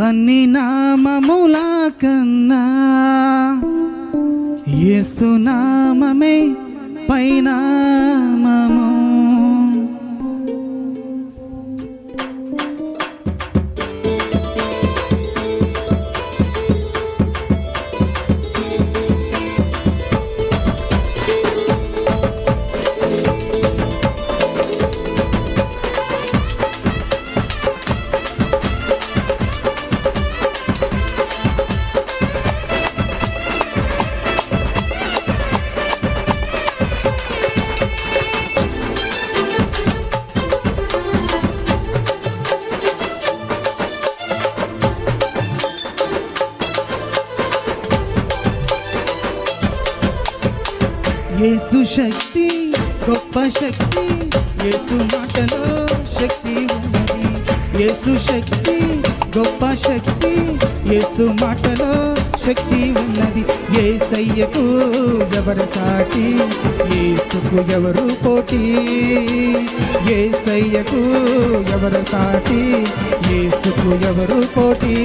అన్ని నామముల కన్నా యేసునామమే పైనా. యేసు శక్తి గొప్ప శక్తి యేసు మాటలో శక్తి ఉన్నది. యేసు శక్తి గొప్ప శక్తి యేసు మాటలో శక్తి ఉన్నది. ఏసయ్యకు ఎవరు సాటి ఏసుకు ఎవరు పోటీ? ఏసయ్యకు ఎవరు సాటి ఏసుకు ఎవరు పోటీ?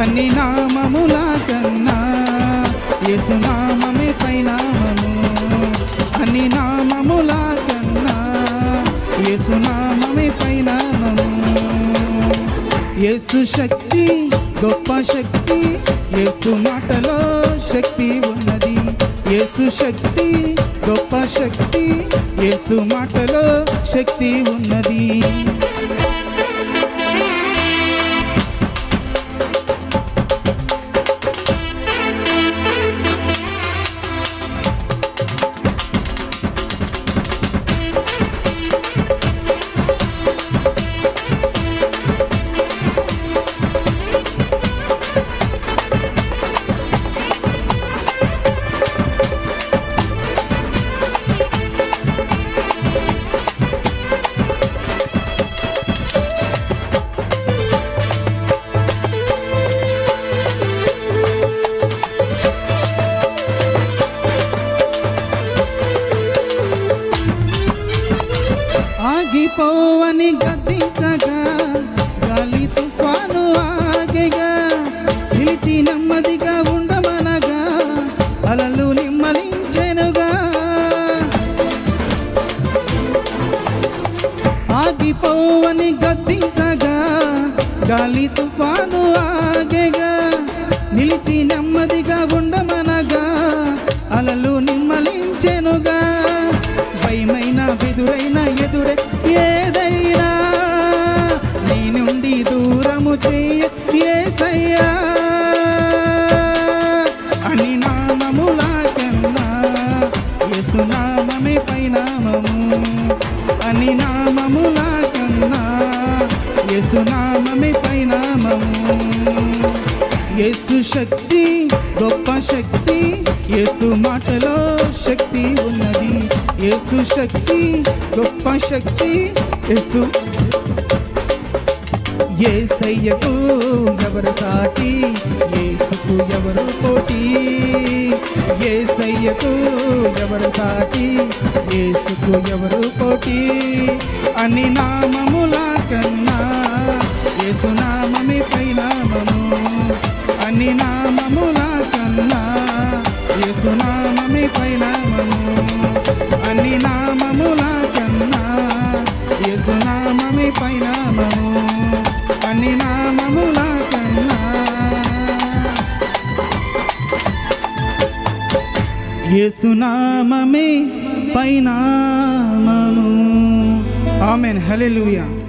అన్ని నామముల కన్నా యేసు యేసు పైన పైనామము యేసు శక్తి గొప్ప శక్తి యేసు మాటలో శక్తి ఉన్నది. యేసు శక్తి గొప్ప శక్తి యేసు మాటలో శక్తి ఉన్నది. ఆగిపోవని గద్దించగా గాలి తుఫాను ఆగేగా పిలిచి నెమ్మదిగా ఉండమనగా అలలు నిమ్మలించెనుగా. ఆగిపోవని గద్దించగా గాలి తుఫాను ఆ భయమైనా బెదురైన ఎదురే ఏదైనా నీ నుండి దూరము చేయ ఏసయ్యా. అని నామములా కన్నా యేసునామమే పైనామము. అని నామములా యేసు శక్తి గొప్ప శక్తి యేసు మాటలో శక్తి ఉన్నది. యేసు శక్తి గొప్ప శక్తి యేసు. ఏసయ్యకు ఎవరు సాటి? యేసుకు ఎవరు పోటీ? ఏసయ్యకు ఎవరు సాటి? యేసుకు ఎవరు పోటీ? అని నామము అని నామముల కన్నా. యేసు నామమే పైనామము అని నామముల కన్నా. యేసు నామమే పైనామము అని నామముల కన్నా. యేసునామమే పైనామము ఆమెన్. హల్లెలూయా.